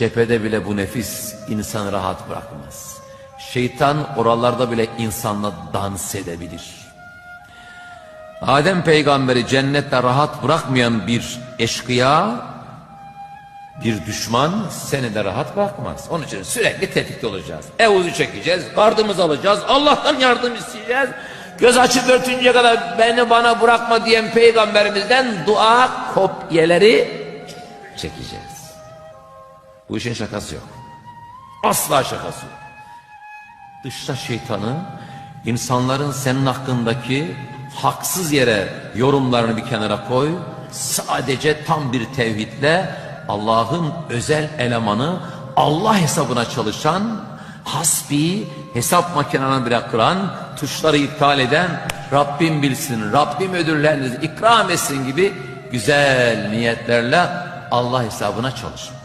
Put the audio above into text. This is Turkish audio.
Cephede bile bu nefis insanı rahat bırakmaz. Şeytan oralarda bile insanla dans edebilir. Adem peygamberi cennette rahat bırakmayan bir eşkıya, bir düşman seni de rahat bırakmaz. Onun için sürekli tetikte olacağız. Evuzu çekeceğiz, gardımızı alacağız, Allah'tan yardım isteyeceğiz. Göz açıp örtünceye kadar beni bana bırakma diyen peygamberimizden dua kopyeleri çekeceğiz. Bu işin şakası yok. Asla şakası yok. Dışta şeytanı insanların senin hakkındaki haksız yere yorumlarını bir kenara koy. Sadece tam bir tevhidle Allah'ın özel elemanı Allah hesabına çalışan hasbi hesap makinelerini bırakılan tuşları iptal eden Rabbim bilsin Rabbim ödüllerinizi ikram etsin gibi güzel niyetlerle Allah hesabına çalışın.